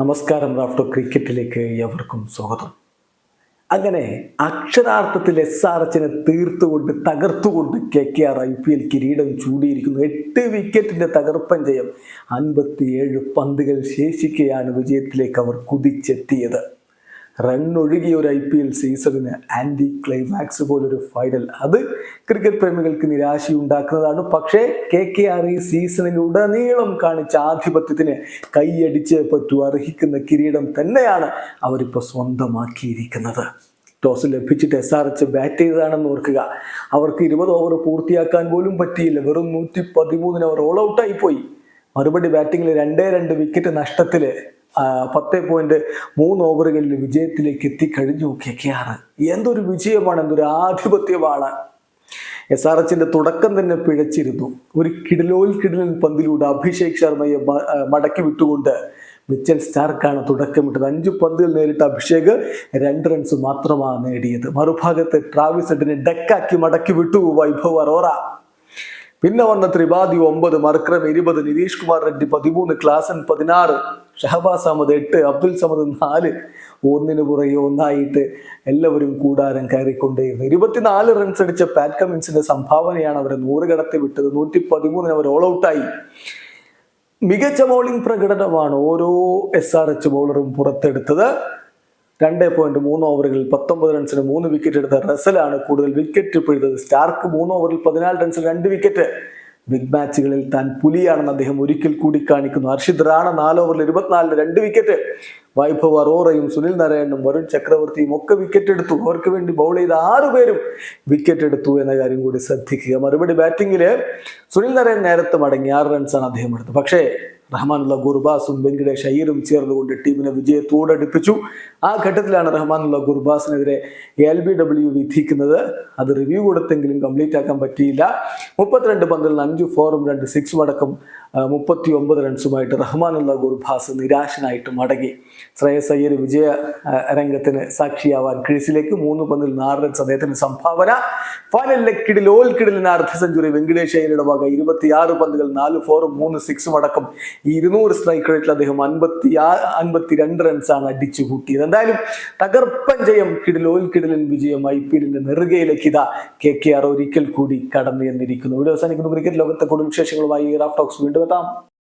നമസ്കാരം റാഫ്റ്റോ ക്രിക്കറ്റിലേക്ക് എവർക്കും സ്വാഗതം. അങ്ങനെ അക്ഷരാർത്ഥത്തിൽ എസ് ആർ എച്ചിനെ തീർത്തുകൊണ്ട് തകർത്തുകൊണ്ട് K K R I P L കിരീടം ചൂടിയിരിക്കുന്നു എട്ട് വിക്കറ്റിന്റെ തകർപ്പൻ ജയം അൻപത്തിയേഴ് പന്തുകൾ ശേഷിക്കെയാണ് വിജയത്തിലേക്ക് അവർ കുതിച്ചെത്തിയത്. റണ്ണൊഴുകിയ ഒരു ഐ പി എൽ സീസണിന് ആന്റി ക്ലൈമാക്സ് പോലൊരു ഫൈനൽ അത് ക്രിക്കറ്റ് പ്രേമികൾക്ക് നിരാശയുണ്ടാക്കുന്നതാണ് പക്ഷേ കെ കെ ആർ ഈ സീസണിലുടനീളം കാണിച്ച ആധിപത്യത്തിന് കൈയടിച്ച് പറ്റു അർഹിക്കുന്ന കിരീടം തന്നെയാണ് അവരിപ്പോൾ സ്വന്തമാക്കിയിരിക്കുന്നത്. ടോസ് ലഭിച്ചിട്ട് എസ് ആർ എച്ച് ബാറ്റ് ചെയ്തതാണെന്ന് ഓർക്കുക. അവർക്ക് ഇരുപത് ഓവർ പൂർത്തിയാക്കാൻ പോലും പറ്റിയില്ല. വെറും നൂറ്റി പതിമൂന്നിന് അവർ ഓൾ ഔട്ടായി പോയി. മറുപടി ബാറ്റിങ്ങിൽ രണ്ടേ രണ്ട് വിക്കറ്റ് നഷ്ടത്തിൽ പത്ത് പോയിന്റ് മൂന്ന് ഓവറുകളിൽ വിജയത്തിലേക്ക് എത്തിക്കഴിഞ്ഞു കെ കെ ആർ എന്തൊരു വിജയമാണ് എന്തൊരു ആധിപത്യമാണ്. എസ് ആർ എച്ചിന്റെ തുടക്കം തന്നെ പിഴച്ചിരുന്നു. ഒരു കിടിലോൽ കിടിലൻ പന്തിലൂടെ അഭിഷേക് ശർമ്മയെ മടക്കി വിട്ടുകൊണ്ട് മിച്ചൽ സ്റ്റാർക്കാണ് തുടക്കമിട്ടത്. അഞ്ച് പന്തുകൾ നേരിട്ട അഭിഷേക് രണ്ട് റൺസ് മാത്രമാണ് നേടിയത്. മറുഭാഗത്ത് ട്രാവിസ് ഹെഡിനെ ഡക്കാക്കി മടക്കി വിട്ടു വൈഭവ് അറോറ. പിന്നെ വന്ന ത്രിപാദി ഒമ്പത് മർക്രം ഇരുപത് നിതീഷ് കുമാർ റെഡ്ഡി പതിമൂന്ന് ക്ലാസൻ പതിനാറ് ഷഹബാസ് അഹമ്മദ് എട്ട് അബ്ദുൽ സമദ് നാല് ഒന്നിന് പുറകെ ഒന്നായിട്ട് എല്ലാവരും കൂടാരം കയറിക്കൊണ്ടേയിരുന്നു. ഇരുപത്തിനാല് റൺസ് അടിച്ച പാറ്റ് കമിൻസിന്റെ സംഭാവനയാണ് അവരെ നൂറ് കടത്തി വിട്ടത്. നൂറ്റി പതിമൂന്നിന് അവർ ഓൾ ഔട്ടായി മികച്ച ബൗളിംഗ് പ്രകടനമാണ് ഓരോ എസ് ആർ എച്ച് ബൗളറും പുറത്തെടുത്തത്. രണ്ട് പോയിന്റ് മൂന്ന് ഓവറുകളിൽ പത്തൊമ്പത് റൺസിന് മൂന്ന് വിക്കറ്റ് എടുത്ത റസലാണ് കൂടുതൽ വിക്കറ്റ് പിഴുതത്. സ്റ്റാർക്ക് മൂന്ന് ഓവറിൽ പതിനാല് റൺസിന് രണ്ട് വിക്കറ്റ് ബിഗ് മാച്ചുകളിൽ താൻ പുലിയാണെന്ന് അദ്ദേഹം ഒരിക്കൽ കൂടി കാണിക്കുന്നു. ഹർഷിത് റാണ നാല് ഓവറിൽ ഇരുപത്തിനാലിന് രണ്ട് വിക്കറ്റ് വൈഭവ് അറോറയും സുനിൽ നാരായണനും വരുൺ ചക്രവർത്തിയും ഒക്കെ വിക്കറ്റ് എടുത്തു. അവർക്ക് വേണ്ടി ബൗൾ ചെയ്ത ആറുപേരും വിക്കറ്റ് എടുത്തു എന്ന കാര്യം കൂടി ശ്രദ്ധിക്കുക. മറുപടി ബാറ്റിംഗിൽ സുനിൽ നാരായൺ നേരത്തെ മടങ്ങി. ആറ് റൺസാണ് അദ്ദേഹം എടുത്തത്. പക്ഷേ റഹ്മാനുള്ള ഗുർബാസും വെങ്കിടേഷ് അയ്യരും ചേർന്നുകൊണ്ട് ടീമിനെ വിജയത്തോടടുപ്പിച്ചു. ആ ഘട്ടത്തിലാണ് റഹ്മാനുള്ള ഗുർബാസിനെതിരെ എൽ ബി ഡബ്ല്യു വിധിക്കുന്നത്. അത് റിവ്യൂ കൊടുത്തെങ്കിലും കംപ്ലീറ്റ് ആക്കാൻ പറ്റിയില്ല. മുപ്പത്തിരണ്ട് പന്തിൽ അഞ്ച് ഫോറും രണ്ട് സിക്സും അടക്കം മുപ്പത്തി ഒമ്പത് റൺസുമായിട്ട് റഹ്മാനുള്ള ഗുർബാസ് നിരാശനായിട്ട് മടങ്ങി. ശ്രേയസ് അയ്യർ വിജയ രംഗത്തിന് സാക്ഷിയാവാൻ ക്രീസിലേക്ക് മൂന്ന് പന്തിൽ നാല് റൺസ് അദ്ദേഹത്തിന് സംഭാവന. ഫൈനലിലെ കിടിൽ ഓൽ കിടിലിന് അർദ്ധ സെഞ്ചുറി വെങ്കടേഷ് അയ്യരുടെ വക ഇരുപത്തിയാറ് പന്തുകൾ നാല് ഫോറും മൂന്ന് സിക്സും അടക്കം ഈ ഇരുന്നൂറ് സ്ട്രൈക്ക് റേറ്റിൽ അദ്ദേഹം അൻപത്തി അൻപത്തി രണ്ട് റൺസാണ് അടിച്ചു കൂട്ടിയത്. എന്തായാലും തകർപ്പൻ ജയം കിടിൽ ഓൽ കിടിലൻ വിജയം ഐ പി എല്ലിന്റെ നെറുകയിലേക്ക് ഇതാ കെ കെ ആർ ഒരിക്കൽ കൂടി കടന്നു എന്നിരിക്കുന്നു ഇവിടെ അവസാനിക്കുന്നു. ക്രിക്കറ്റ് ലോകത്തെ കൂടുതൽ വിശേഷങ്ങളുമായി റാഫ് ടോക്സ് വീണ്ടും എത്താം.